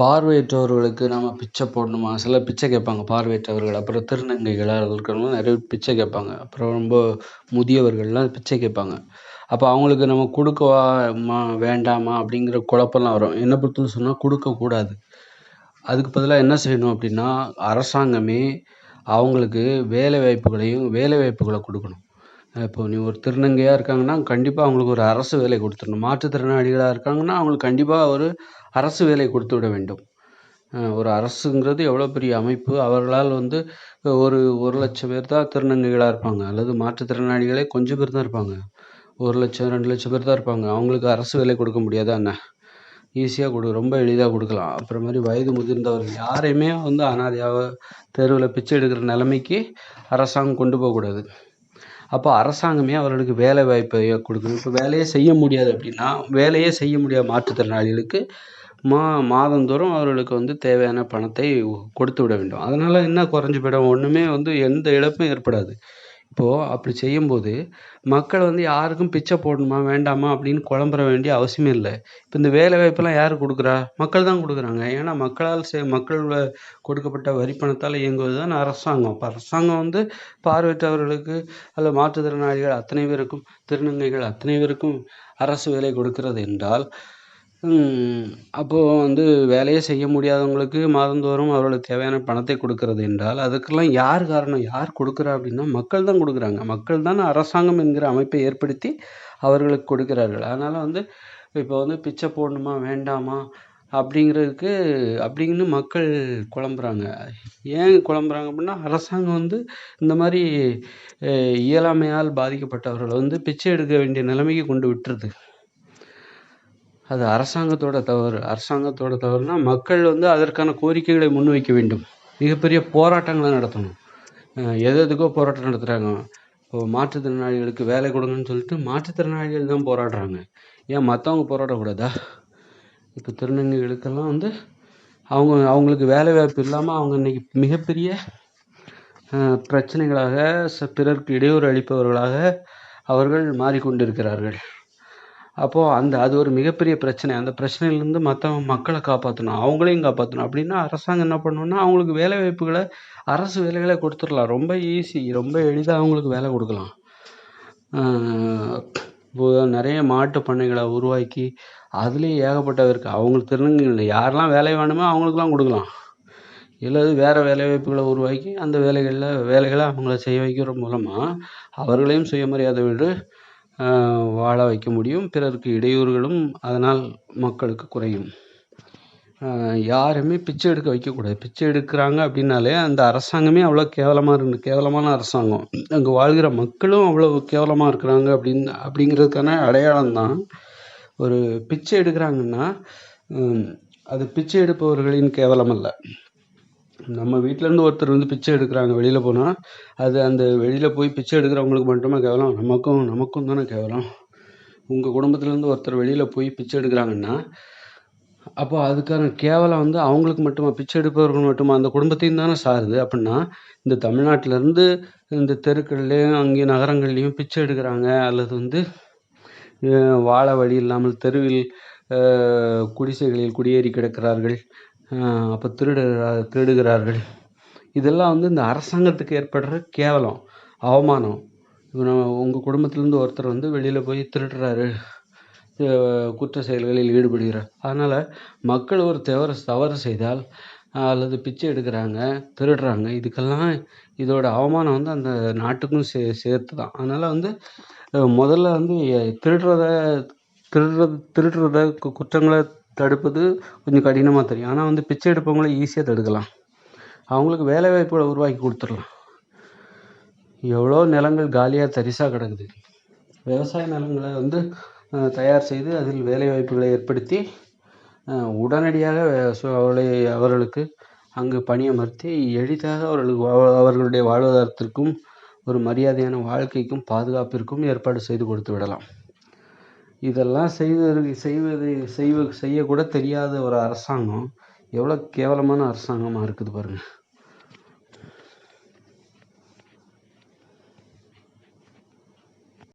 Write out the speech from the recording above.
பார்வையற்றவர்களுக்கு நம்ம பிச்சை போடணுமா? சிலர் பிச்சை கேட்பாங்க பார்வையற்றவர்கள். அப்புறம் திருநங்கைகளாக இருக்கிறவங்க நிறைய பிச்சை கேட்பாங்க. அப்புறம் ரொம்ப முதியவர்கள்லாம் பிச்சை கேட்பாங்க. அப்போ அவங்களுக்கு நம்ம கொடுக்கவா மா வேண்டாமா அப்படிங்கிற குழப்பம்லாம் வரும். என்னை பொறுத்தவரை சொன்னால் கொடுக்கக்கூடாது அதுக்கு பதிலாக என்ன செய்யணும் அப்படின்னா அரசாங்கமே அவங்களுக்கு வேலை வாய்ப்புகளையும் வேலை வாய்ப்புகளை கொடுக்கணும். இப்போ நீ ஒரு திருநங்கையாக இருக்காங்கன்னா கண்டிப்பாக அவங்களுக்கு ஒரு அரசு வேலை கொடுத்துடணும். மாற்றுத்திறனாளிகளாக இருக்காங்கன்னா அவங்களுக்கு கண்டிப்பாக ஒரு அரசு வேலை கொடுத்து விட வேண்டும். ஒரு அரசுங்கிறது எவ்வளோ பெரிய அமைப்பு? அவர்களால் வந்து ஒரு ஒரு லட்சம் பேர் தான் திருநங்கைகளாக இருப்பாங்க. அல்லது மாற்றுத்திறனாளிகளே கொஞ்சம் பேர் தான் இருப்பாங்க. ஒரு லட்சம் ரெண்டு லட்சம் பேர் தான் இருப்பாங்க. அவங்களுக்கு அரசு வேலை கொடுக்க முடியாதா என்ன? ஈஸியாக கொடு ரொம்ப எளிதாக கொடுக்கலாம். அப்புறம் மாதிரி வயது முதிர்ந்தவர்கள் யாரையுமே வந்து அனாதையாக தெருவில் பிச்சை எடுக்கிற நிலைமைக்கு அரசாங்கம் கொண்டு போகக்கூடாது. அப்போ அரசாங்கமே அவர்களுக்கு வேலை வாய்ப்பை கொடுக்கணும் இப்போ வேலையே செய்ய முடியாது அப்படின்னா வேலையே செய்ய முடியாத மாற்றுத்திறனாளிகளுக்கு மா மாதந்தோறும் அவர்களுக்கு வந்து தேவையான பணத்தை கொடுத்து விட வேண்டும். அதனால் என்ன குறைஞ்சி போயிடும்? ஒன்றுமே வந்து எந்த இழப்பும் ஏற்படாது. இப்போது அப்படி செய்யும்போது மக்கள் வந்து யாருக்கும் பிச்சை போடணுமா வேண்டாமா அப்படின்னு குழம்புற வேண்டிய அவசியமே இல்லை. இப்போ இந்த வேலை வாய்ப்பெல்லாம் யார் கொடுக்குறா? மக்கள் தான் கொடுக்குறாங்க. ஏன்னா மக்களால் செ மக்கள் கொடுக்கப்பட்ட வரி பணத்தால் இயங்குவது தான் அரசாங்கம். இப்போ அரசாங்கம் வந்து பார்வையற்றவர்களுக்கு அல்ல மாற்றுத்திறனாளிகள் அத்தனை பேருக்கும் திருநங்கைகள் அத்தனை பேருக்கும் அரசு வேலை கொடுக்கிறது என்றால் அப்போது வந்து வேலையே செய்ய முடியாதவங்களுக்கு மாதந்தோறும் அவர்களுக்கு தேவையான பணத்தை கொடுக்கறது என்றால் அதுக்கெல்லாம் யார் காரணம்? யார் கொடுக்குறா அப்படின்னா மக்கள் தான் கொடுக்குறாங்க. மக்கள் தான் அரசாங்கம் என்கிற அமைப்பை ஏற்படுத்தி அவர்களுக்கு கொடுக்கிறார்கள். அதனால் வந்து இப்போ வந்து பிச்சை போடணுமா வேண்டாமா? அப்படிங்கிறதுக்கு அப்படின்னு மக்கள் குழம்புறாங்க. ஏன் குழம்புறாங்க அப்படின்னா அரசாங்கம் வந்து இந்த மாதிரி இயலாமையால் பாதிக்கப்பட்டவர்களை வந்து பிச்சை எடுக்க வேண்டிய நிலைமைக்கு கொண்டு விட்டுருது. அது அரசாங்கத்தோட தவறு. அரசாங்கத்தோட தவறுனா மக்கள் வந்து அதற்கான கோரிக்கைகளை முன்வைக்க வேண்டும். மிகப்பெரிய போராட்டங்களை நடத்தணும். எது எதுக்கோ போராட்டம் நடத்துகிறாங்க இப்போ மாற்றுத்திறனாளிகளுக்கு வேலை கொடுங்கன்னு சொல்லிட்டு மாற்றுத்திறனாளிகள் தான் போராடுறாங்க. ஏன் மற்றவங்க போராடக்கூடாதா? இப்போ திருநங்கைகளுக்கெல்லாம் வந்து அவங்க அவங்களுக்கு வேலை வாய்ப்பு இல்லாமல் அவங்க இன்னைக்கு மிகப்பெரிய பிரச்சனைகளாக பிறருக்கு இடையூறு அளிப்பவர்களாக அவர்கள் மாறிக்கொண்டிருக்கிறார்கள். அப்போது அந்த அது ஒரு மிகப்பெரிய பிரச்சனை. அந்த பிரச்சனையிலேருந்து மற்ற மக்களை காப்பாற்றணும் அவங்களையும் காப்பாற்றணும் அப்படின்னா அரசாங்கம் என்ன பண்ணணும்னா அவங்களுக்கு வேலை வாய்ப்புகளை அரசு வேலைகளை கொடுத்துடலாம். ரொம்ப ஈஸி ரொம்ப எளிதாக அவங்களுக்கு வேலை கொடுக்கலாம். இப்போது நிறைய மாட்டு பண்ணைகளை உருவாக்கி அதுலேயும் ஏகப்பட்டவருக்கு அவங்களுக்கு திருநங்கைகள் யாரெல்லாம் வேலை வேணுமோ அவங்களுக்குலாம் கொடுக்கலாம். இல்லது வேறு வேலை வாய்ப்புகளை உருவாக்கி அந்த வேலைகளில் வேலைகளை அவங்கள செய்ய வைக்கிற மூலமாக அவர்களையும் சுயமரியாதை விடு வாழ வைக்க முடியும். பிறருக்கு இடையூறுகளும் அதனால் மக்களுக்கு குறையும். யாருமே பிச்சை எடுக்க வைக்கக்கூடாது. பிச்சை எடுக்கிறாங்க அப்படின்னாலே அந்த அரசாங்கமே அவ்வளோ கேவலமாக இருந்து கேவலமான அரசாங்கம். அங்கே வாழ்கிற மக்களும் அவ்வளோ கேவலமாக இருக்கிறாங்க அப்படின்னு அப்படிங்கிறதுக்கான அடையாளம் தான் ஒரு பிச்சை எடுக்கிறாங்கன்னா அது பிச்சை எடுப்பவர்களின் கேவலம் அல்ல நம்ம வீட்டிலேருந்து ஒருத்தர் வந்து பிச்சை எடுக்கிறாங்க வெளியில் போனால் அது அந்த வெளியில் போய் பிச்சை எடுக்கிறவங்களுக்கு மட்டுமா கேவலம்? நமக்கும் நமக்கும் தானே கேவலம். உங்கள் குடும்பத்துலேருந்து ஒருத்தர் வெளியில் போய் பிச்சை எடுக்கிறாங்கன்னா அப்போ அதுக்கான கேவலம் வந்து அவங்களுக்கு மட்டுமா? பிச்சை எடுப்பவர்கள் மட்டுமா? அந்த குடும்பத்தையும் தானே சாருது. அப்படின்னா இந்த தமிழ்நாட்டிலேருந்து இந்த தெருக்கள்லேயும் அங்கேயும் நகரங்கள்லேயும் பிச்சை எடுக்கிறாங்க அல்லது வந்து வாழ வழி இல்லாமல் தெருவில் குடிசைகளில் குடியேறி கிடக்கிறார்கள் அப்போ திருடுகிறார் திருடுகிறார்கள். இதெல்லாம் வந்து இந்த அரசாங்கத்துக்கு ஏற்படுற கேவலம் அவமானம். இப்போ நம்ம உங்கள் குடும்பத்துலேருந்து ஒருத்தர் வந்து வெளியில் போய் திருடுறாரு. குற்ற செயல்களில் ஈடுபடுகிறார் அதனால் மக்கள் ஒரு தவறு தவறு செய்தால் அல்லது பிச்சை எடுக்கிறாங்க திருடுறாங்க. இதுக்கெல்லாம் இதோட அவமானம் வந்து அந்த நாட்டுக்கும் சே சேர்த்து தான் அதனால் வந்து முதல்ல வந்து திருடுறத திருடுறது திருடுறத குற்றங்களை தடுப்பது கொஞ்சம் கடினமாக தெரியும். ஆனால் வந்து பிச்சை எடுப்பவங்கள ஈஸியாக தடுக்கலாம். அவங்களுக்கு வேலை வாய்ப்புகளை உருவாக்கி கொடுத்துடலாம். எவ்வளோ நிலங்கள் காலியாக தரிசாக கிடக்குது. விவசாய நிலங்களை வந்து தயார் செய்து அதில் வேலை வாய்ப்புகளை ஏற்படுத்தி உடனடியாக அவர்களை அவர்களுக்கு அங்கு பணியமர்த்தி எளிதாக அவர்களுக்கு அவர்களுடைய வாழ்வாதாரத்திற்கும் ஒரு மரியாதையான வாழ்க்கைக்கும் பாதுகாப்பிற்கும் ஏற்பாடு செய்து கொடுத்து விடலாம். இதெல்லாம் செய்வதற்கு செய்வது செய்வ செய்யக்கூட தெரியாத ஒரு அரசாங்கம் எவ்வளோ கேவலமான அரசாங்கமாக இருக்குது பாருங்கள்